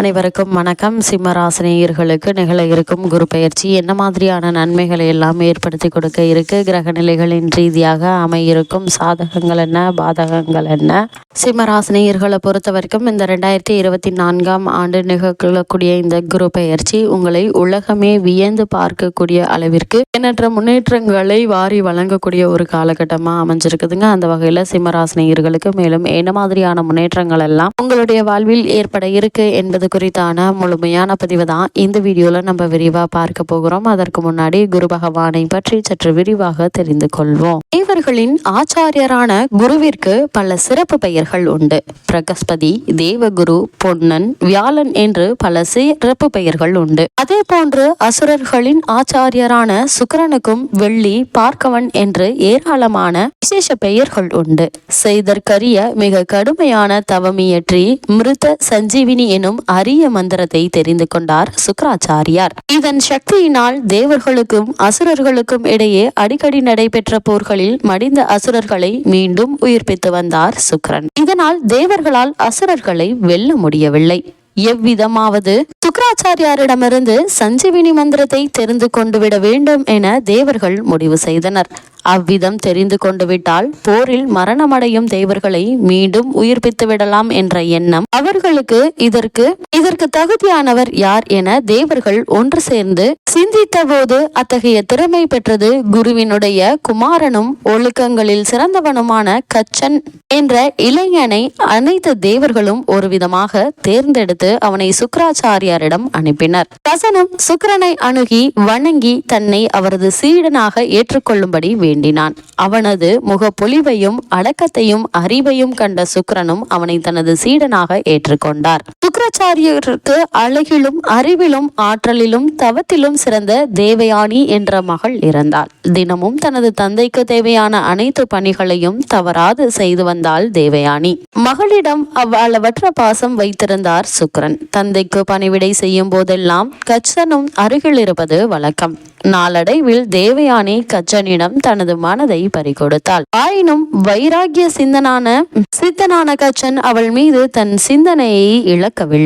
அனைவருக்கும் வணக்கம். சிம்மராசினியர்களுக்கு நிகழ இருக்கும் குரு பயிற்சி என்ன மாதிரியான நன்மைகளை எல்லாம் ஏற்படுத்தி கொடுக்க இருக்கு? கிரக நிலைகளின் ரீதியாக அமையிருக்கும் சாதகங்கள் என்ன? பாதகங்கள் என்ன? சிம்மராசினியர்களை பொறுத்த வரைக்கும் இந்த ரெண்டாயிரத்தி இருபத்தி நான்காம் ஆண்டு நிகழக்கூடிய இந்த குரு பயிற்சி உங்களை உலகமே வியந்து பார்க்கக்கூடிய அளவிற்கு எண்ணற்ற முன்னேற்றங்களை வாரி வழங்கக்கூடிய ஒரு காலகட்டமாக அமைஞ்சிருக்குதுங்க. அந்த வகையில் சிம்மராசினியர்களுக்கு மேலும் என்ன மாதிரியான முன்னேற்றங்கள் எல்லாம் உங்களுடைய வாழ்வில் ஏற்பட இருக்கு என்பது குறித்தான முழுமையான பதிவு தான் இந்த வீடியோவில் நம்ம விரிவாக பார்க்க போகிறோம். அதற்கு முன்னாடி குரு பகவானை பற்றி சற்று விரிவாக தெரிந்து கொள்வோம். தேவர்களின் ஆச்சாரியரான குருவிற்கு பல சிறப்பு பெயர்கள் உண்டு. பிரகஸ்பதி தேவகுரு பொன்னன் வியாழன் என்று பல சிறப்பு பெயர்கள் உண்டு. அதே போன்று அசுரர்களின் ஆச்சாரியரான சுக்கரனுக்கும் வெள்ளி பார்க்கவன் என்று ஏராளமான விசேஷ பெயர்கள் உண்டு. செய்தற்கரிய மிக கடுமையான தவமியற்றி மிருத சஞ்சீவினி எனும் அரிய மந்திரத்தை தெரிந்து கொண்டார் சுக்கராச்சாரியார். இதன் சக்தியினால் தேவர்களுக்கும் அசுரர்களுக்கும் இடையே அடிக்கடி நடைபெற்ற போர்களில் மடிந்த அசுரர்களை மீண்டும் உயிர்ப்பித்து வந்தார் சுக்ரன் இதனால் தேவர்களால் அசுரர்களை வெல்ல முடியவில்லை. எவ்விதமாவது சுக்கராச்சாரியாரிடமிருந்து சஞ்சீவினி மந்திரத்தை தெரிந்து கொண்டு விட வேண்டும் என தேவர்கள் முடிவு செய்தனர். அவ்விதம் தெரிந்து கொண்டு விட்டால் போரில் மரணமடையும் தேவர்களை மீண்டும் உயிர்ப்பித்து விடலாம் என்ற எண்ணம் அவர்களுக்கு இதற்கு இதற்கு தகுதியானவர் யார் என தேவர்கள் ஒன்று சேர்ந்து சிந்தித்த போது அத்தகைய திறமை பெற்றது குருவினுடைய குமாரனும் ஒழுக்கங்களில் சிறந்தவனுமான கச்சன் என்ற இளைஞனை அனைத்து தேவர்களும் ஒரு விதமாக தேர்ந்தெடுத்து அவனை சுக்கராச்சாரியாரிடம் அனுப்பினர். கசனும் சுக்கரனை அணுகி வணங்கி தன்னை அவரது சீடனாக ஏற்றுக்கொள்ளும்படி வேண்டினான். அவனது முகப்பொலிவையும் அடக்கத்தையும் அறிவையும் கண்ட சுக்கரனும் அவனை தனது சீடனாக ஏற்றுக்கொண்டார். சுக்கராச்சாரியருக்கு அழகிலும் அறிவிலும் ஆற்றலிலும் தவத்திலும் சிறந்த தேவயானி என்ற மகள் இருந்தாள் தினமும் தனது தந்தைக்கு தேவையான அனைத்து பணிகளையும் தவறாது செய்து வந்தாள் தேவயானி. மகளிடம் அவ்வளவற்ற பாசம் வைத்திருந்தார் சுக்கிரன். தந்தைக்கு பணிவிடை செய்யும் போதெல்லாம் கச்சனும் அருகில் இருப்பது வழக்கம். நாளடைவில் தேவயானி கச்சனிடம் தனது மனதை பறிகொடுத்தாள். ஆயினும் வைராகிய சிந்தனான சித்தனான கச்சன் அவள் மீது தன் சிந்தனையை இழக்கவில்லை.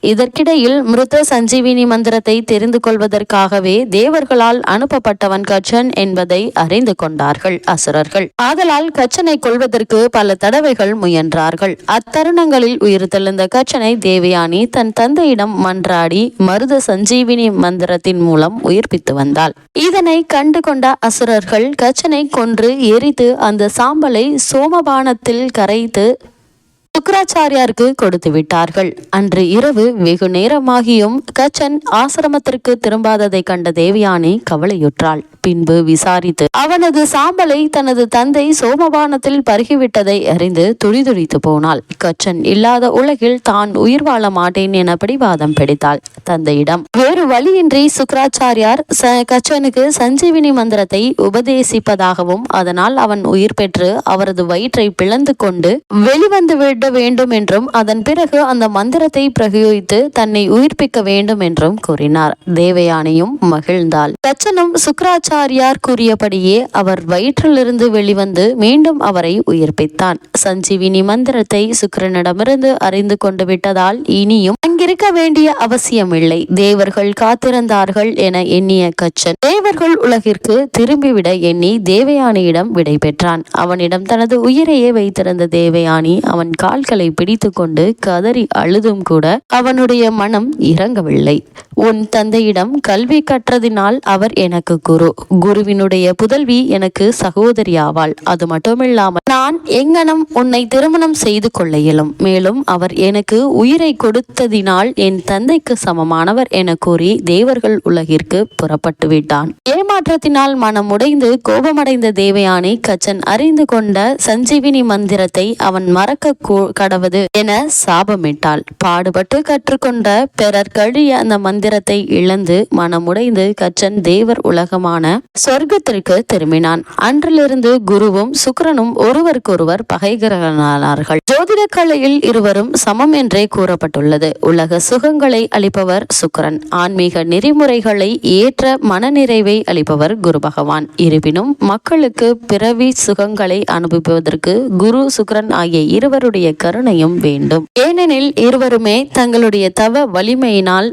இதற்கிடையில் மிருத சஞ்சீவினி மந்திரத்தை தெரிந்து கொள்வதற்காகவே தேவர்களால் அனுப்பப்பட்டவன் கச்சன் என்பதை அறிந்து கொண்டார்கள் அசுரர்கள். ஆதலால் கச்சனை கொள்வதற்கு பல தடவைகள் முயன்றார்கள். அத்தருணங்களில் உயிர் தெழுந்த கச்சனை தேவயானி தன் தந்தையிடம் மன்றாடி மருத சஞ்சீவினி மந்திரத்தின் மூலம் உயிர்ப்பித்து வந்தாள். இதனை கண்டு கொண்ட அசுரர்கள் கச்சனை கொன்று எரித்து அந்த சாம்பலை சோமபானத்தில் கரைத்து சுக்கராச்சாரியாருக்கு கொடுத்து விட்டார்கள். அன்று இரவு வெகு நேரமாகியும் கச்சன் ஆசிரமத்திற்கு திரும்பாததை கண்ட தேவயானி கவலையுற்றாள். பின்பு விசாரித்து அவனது சாம்பலை தனது தந்தை சோமபானத்தில் பருகிவிட்டதை அறிந்து துடிதுடித்து போனாள். கச்சன் இல்லாத உலகில் தான் உயிர் வாழ மாட்டேன் என பிடிவாதம் பிடித்தாள் தந்தையிடம். வேறு வழியின்றி சுக்கராச்சாரியார் ச கச்சனுக்கு சஞ்சீவினி மந்திரத்தை உபதேசிப்பதாகவும் அதனால் அவன் உயிர் பெற்று அவரது வயிற்றை பிளந்து கொண்டு வெளிவந்து விட வேண்டும் என்றும் அதன் பிறகு அந்த மந்திரத்தை பிரயோகித்து தன்னை உயிர்ப்பிக்க வேண்டும் என்றும் கூறினார். தேவயானையும் மகிழ்ந்தாள். தச்சனும் சுக்கராச்சாரியார் கூறியபடியே அவர் வயிற்றிலிருந்து வெளிவந்து மீண்டும் அவரை உயிர்ப்பித்தான். சஞ்சீவினி மந்திரத்தை சுக்கரனிடமிருந்து அறிந்து கொண்டு விட்டதால் இனியும் அங்கிருக்க வேண்டிய அவசியமில்லை. தேவர்கள் காத்திருந்தார்கள் என எண்ணிய கச்சன் தேவர்கள் உலகிற்கு திரும்பிவிட எண்ணி தேவயானியிடம் விடை பெற்றான் அவனிடம் தனது உயிரையே வைத்திருந்த தேவயானி அவன் கால்களை பிடித்து கொண்டு கதறி அழுதும் கூட அவனுடைய மனம் இறங்கவில்லை. உன் தந்தையிடம் கல்வி கற்றதினால் அவர் எனக்கு குரு. குருவினுடைய புதல்வி எனக்கு சகோதரி ஆவாள் அது மட்டுமில்லாமல் நான் எங்கனம் உன்னை திருமணம் செய்து கொள்ள இயலும். மேலும் அவர் எனக்கு உயிரை கொடுத்ததினால் என் தந்தைக்கு சமமானவர் என கூறி தேவர்கள் உலகிற்கு புறப்பட்டு விட்டான். ஏமாற்றத்தினால் மனம் உடைந்து கோபமடைந்த தேவயானை கச்சன் அறிந்து கொண்ட சஞ்சீவினி மந்திரத்தை அவன் மறக்க கூ- கடவது என சாபமிட்டாள். பாடுபட்டு கற்றுக்கொண்ட பிறர் கழிய அந்த மந்திர மந்திரத்தை இழந்து மனமுடைந்து கச்சன் தேவர் உலகமான சொர்க்கத்திற்கு திரும்பினான். அன்றிலிருந்து குருவும் சுக்கரனும் ஒருவருக்கொருவர் பகைகளானார்கள் ஜோதிட கலையில் இருவரும் சமம் என்றே கூறப்பட்டுள்ளது. உலக சுகங்களை அளிப்பவர் சுக்கிரன். ஆன்மீக நெறிமுறைகளை ஏற்ற மனநிறைவை அளிப்பவர் குரு பகவான். இருப்பினும் மக்களுக்கு பிறவி சுகங்களை அனுபவிப்பதற்கு குரு சுக்கரன் ஆகிய இருவருடைய கருணையும் வேண்டும். ஏனெனில் இருவருமே தங்களுடைய தவ வலிமையினால்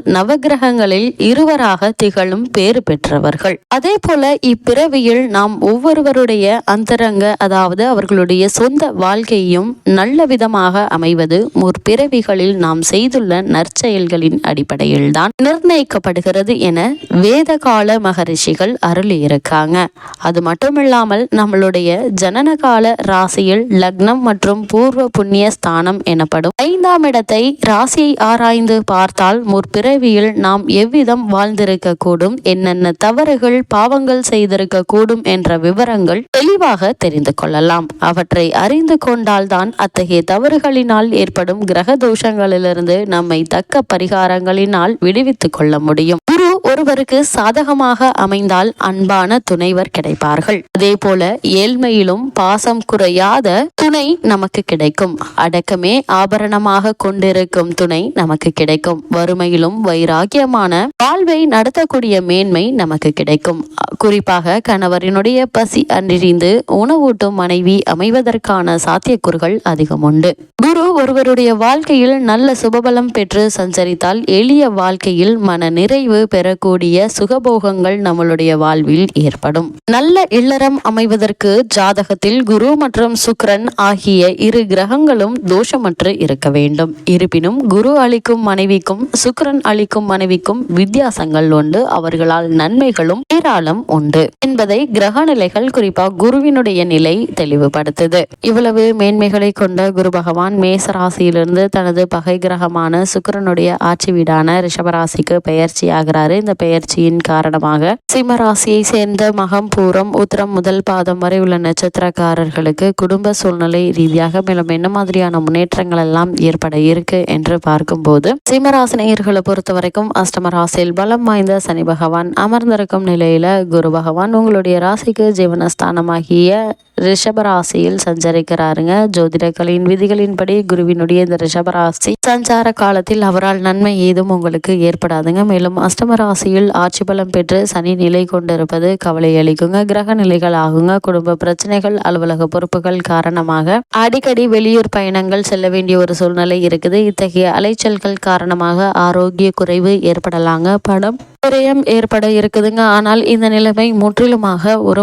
உலகங்களில் இருவராக திகழும் பேறு பெற்றவர்கள். அதே போல இப்பிறவியில் நாம் ஒவ்வொருவருடைய அந்தரங்க அதாவது அவர்களுடைய சொந்த வாழ்க்கையும் நல்ல விதமாக அமைவது முற்பிறவிகளில் நாம் செய்துள்ள நற்செயல்களின் அடிப்படையில்தான் நிர்ணயிக்கப்படுகிறது என வேதகால மகரிஷிகள் அருளியிருக்காங்க. அது மட்டுமில்லாமல் நம்மளுடைய ஜனனகால ராசியில் லக்னம் மற்றும் பூர்வ புண்ணிய ஸ்தானம் எனப்படும் ஐந்தாம் இடத்தை ராசியை ஆராய்ந்து பார்த்தால் முற்பிறவியில் நாம் எவ்விதம் வாழ்ந்திருக்க கூடும் என்னென்ன தவறுகள் பாவங்கள் செய்திருக்க கூடும் என்ற விவரங்கள் தெளிவாக தெரிந்து கொள்ளலாம். அவற்றை அறிந்து கொண்டால்தான் அத்தகைய தவறுகளினால் ஏற்படும் கிரக தோஷங்களிலிருந்து நம்மை தக்க பரிகாரங்களினால் விடுவித்துக் கொள்ள முடியும். குரு ஒருவருக்கு சாதகமாக அமைந்தால் அன்பான துணைவர் கிடைப்பார்கள். அதே போல ஏழ்மையிலும் பாசம் குறையாத துணை நமக்கு கிடைக்கும். அடக்கமே ஆபரணமாக கொண்டிருக்கும் துணை நமக்கு கிடைக்கும். வறுமையிலும் வைராக்கியமான வாழ்வை நடத்தக்கூடிய மேன்மை நமக்கு கிடைக்கும். குறிப்பாக கணவரினுடைய பசி அறிந்து உணவூட்டும் மனைவி அமைவதற்கான சாத்தியக்கூறுகள் அதிகம் உண்டு. குரு ஒருவருடைய வாழ்க்கையில் நல்ல சுபபலம் பெற்று சஞ்சரித்தால் எளிய வாழ்க்கையில் மன நிறைவு பெற பெறக்கூடிய சுகபோகங்கள் நம்மளுடைய வாழ்வில் ஏற்படும். நல்ல இல்லறம் அமைவதற்கு ஜாதகத்தில் குரு மற்றும் சுக்கிரன் ஆகிய இரு கிரகங்களும் தோஷமற்று இருக்க வேண்டும். இருப்பினும் குரு அளிக்கும் மனைவிக்கும் சுக்ரன் அளிக்கும் மனைவிக்கும் வித்தியாசங்கள் உண்டு. அவர்களால் நன்மைகளும் ஏராளம் உண்டு. என்பதை கிரக நிலைகள் குறிப்பாக குருவினுடைய நிலை தெளிவுபடுத்துது. இவ்வளவு மேன்மைகளை கொண்ட குரு பகவான் மேச ராசியிலிருந்து தனது பகை கிரகமான சுக்கிரனுடைய ஆட்சி வீடான ரிஷபராசிக்கு பெயர்ச்சி ஆகிறாரு. இந்த பெயர்ச்சியின் காரணமாக சிம்மராசியை சேர்ந்த மகம் பூரம் உத்திரம் முதல் பாதம் வரை உள்ள நட்சத்திரக்காரர்களுக்கு குடும்ப சூழ்நிலை ரீதியாக மேலும் என்ன மாதிரியான முன்னேற்றங்கள் எல்லாம் ஏற்பட இருக்கு என்று பார்க்கும்போது சிம்மராசினியர்களை பொறுத்த வரைக்கும் அஷ்டம ராசியில் பலம் வாய்ந்த சனி பகவான் அமர்ந்திருக்கும் நிலையில குரு பகவான் உங்களுடைய ராசிக்கு ஜீவனஸ்தானமாகிய ரிஷபராசியில் சஞ்சரிக்கிறாருங்க. ஜோதிடக்கலின் விதிகளின்படி குருவினுடைய இந்த ரிஷபராசி சஞ்சார காலத்தில் அவரால் நன்மை ஏதும் உங்களுக்கு ஏற்படாதுங்க. மேலும் அஷ்டமராசி ராசியில் ஆட்சி பலம் பெற்று சனி நிலை கொண்டிருப்பது கவலை அளிக்குங்க கிரக நிலைகள் ஆகுங்க. குடும்ப பிரச்சனைகள் அலுவலக பொறுப்புகள் காரணமாக அடிக்கடி வெளியூர் பயணங்கள் செல்ல வேண்டிய ஒரு சூழ்நிலை இருக்குது. இத்தகைய அலைச்சல்கள் காரணமாக ஆரோக்கிய குறைவு ஏற்படலாங்க. படம் விரயம் ஏற்பட இருக்குதுங்க. ஆனால் இந்த நிலைமை முற்றிலுமாக ஒரு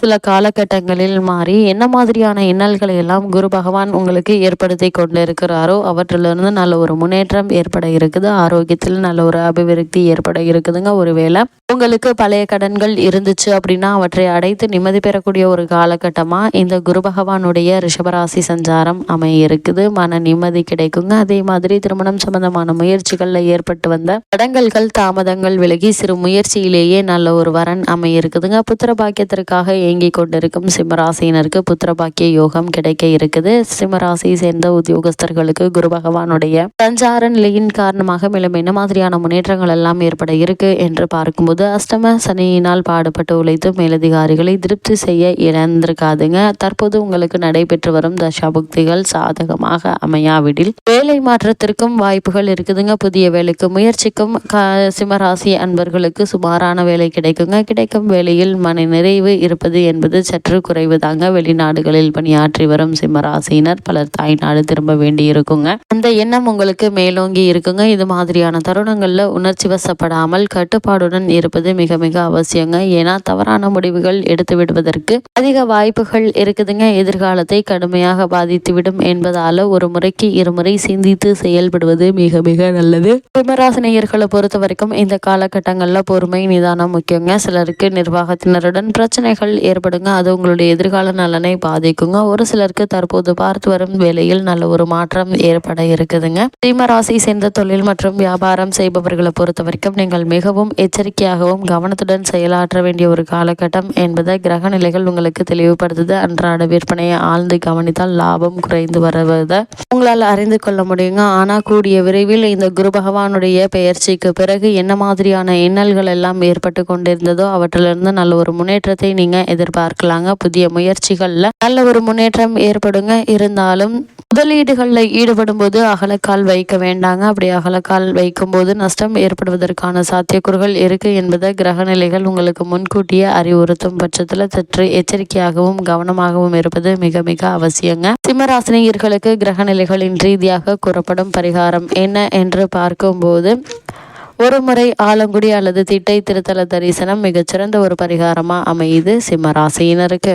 சில காலகட்டங்களில் மாறி என்ன மாதிரியான இன்னல்களை எல்லாம் குரு பகவான் உங்களுக்கு ஏற்படுத்தி கொண்டு இருக்கிறாரோ அவற்றிலிருந்து நல்ல ஒரு முன்னேற்றம் ஏற்பட இருக்குது. ஆரோக்கியத்தில் நல்ல ஒரு அபிவிருத்தி ஏற்பட இருக்குதுங்க. ஒருவேளை உங்களுக்கு பழைய கடன்கள் இருந்துச்சு அப்படின்னா அவற்றை அடைத்து நிம்மதி பெறக்கூடிய ஒரு காலகட்டமாக இந்த குரு பகவானுடைய ரிஷபராசி சஞ்சாரம் அமைய இருக்குது மன நிம்மதி கிடைக்குங்க. அதே மாதிரி திருமணம் சம்பந்தமான முயற்சிகளில் ஏற்பட்டு வந்த தடங்கல்கள் தாமதங்கள் விலகி சிறு முயற்சியிலேயே நல்ல ஒரு வரன் அமைய இருக்குதுங்க புத்திர பாக்கியத்திற்காக ஏங்கி கொண்டிருக்கும் சிம்மராசியினருக்கு புத்திர பாக்கிய யோகம் கிடைக்க இருக்குது. சிம்மராசியை சேர்ந்த உத்தியோகஸ்தர்களுக்கு குரு பகவானுடைய சஞ்சார நிலையின் காரணமாக மேலும் என்ன மாதிரியான முன்னேற்றங்கள் எல்லாம் ஏற்பட இருக்கு என்று பார்க்கும்போது அஷ்டம சனியினால் பாடுபட்டு உழைத்து மேலதிகாரிகளை திருப்தி செய்ய இழந்திருக்காதுங்க தற்போது உங்களுக்கு நடைபெற்று வரும் தசாபுக்திகள் சாதகமாக அமையாவிடில் வேலை மாற்றத்திற்கும் வாய்ப்புகள் இருக்குதுங்க. புதிய வேலைக்கு முயற்சிக்கும் சிம்மராசி அன்பர்களுக்கு சுமாரான வேலை கிடைக்குங்க. கிடைக்கும் வேலையில் மன நிறைவு இருப்பது என்பது சற்று குறைவுதாங்க. வெளிநாடுகளில் பணியாற்றி வரும் சிம்மராசியினர் பலர் தாய்நாடு திரும்ப வேண்டி இருக்குங்க அந்த எண்ணம் உங்களுக்கு மேலோங்கி இருக்குங்க. இது மாதிரியான தருணங்களில் உணர்ச்சி வசப்படாமல் கட்டுப்பாடுடன் இருப்பது மிக மிக அவசியங்க. ஏன்னா தவறான முடிவுகள் எடுத்து விடுவதற்கு அதிக வாய்ப்புகள் இருக்குதுங்க. எதிர்காலத்தை கடுமையாக பாதித்துவிடும் என்பதால ஒரு முறைக்கு இருமுறை சிந்தித்து செயல்படுவது மிக மிக நல்லது. சிம்மராசினியர்களை பொறுத்த வரைக்கும் இந்த கால காலகட்டங்களில் பொறுமை நிதானம் முக்கியங்க. சிலருக்கு நிர்வாகத்தினருடன் பிரச்சனைகள் ஏற்படுங்க. அது உங்களுடைய எதிர்கால நலனை பாதிக்குங்க. ஒரு சிலருக்கு தற்போது பார்த்து வரும் வேலையில் நல்ல ஒரு மாற்றம் ஏற்பட இருக்குதுங்க. சிம்ம ராசி சேர்ந்த தொழில் மற்றும் வியாபாரம் செய்பவர்களை பொறுத்த வரைக்கும் நீங்கள் மிகவும் எச்சரிக்கையாகவும் கவனத்துடன் செயலாற்ற வேண்டிய ஒரு காலகட்டம் என்பதை கிரக நிலைகள் உங்களுக்கு தெளிவுபடுத்துது. அன்றாட விற்பனையை ஆழ்ந்து கவனித்தால் லாபம் குறைந்து வருவதை உங்களால் அறிந்து கொள்ள முடியுங்க. ஆனால் கூடிய விரைவில் இந்த குரு பகவானுடைய பெயர்ச்சிக்கு பிறகு என்ன மாதிரியான இன்னல்கள் எல்லாம் ஏற்பட்டு கொண்டிருந்ததோ அவற்றிலிருந்து நல்ல ஒரு முன்னேற்றத்தை நீங்கள் எதிர்பார்க்கலாங்க. புதிய முயற்சிகளில் நல்ல ஒரு முன்னேற்றம் ஏற்படுங்க. இருந்தாலும் முதலீடுகளில் ஈடுபடும் போது அகலக்கால் வைக்க வேண்டாங்க. அப்படி அகலக்கால் வைக்கும்போது நஷ்டம் ஏற்படுவதற்கான சாத்தியக்கூறுகள் இருக்கு என்பதை கிரகநிலைகள் உங்களுக்கு முன்கூட்டியே அறிவுறுத்தும் பட்சத்தில் சற்று எச்சரிக்கையாகவும் கவனமாகவும் இருப்பது மிக மிக அவசியங்க. சிம்மராசினியர்களுக்கு கிரகநிலைகளின் ரீதியாக கூறப்படும் பரிகாரம் என்ன என்று பார்க்கும்போது ஒரு முறை ஆலங்குடி அல்லது திட்டை திருத்தல தரிசனம் மிகச்சிறந்த ஒரு பரிகாரமாக அமையுது சிம்மராசியினருக்கு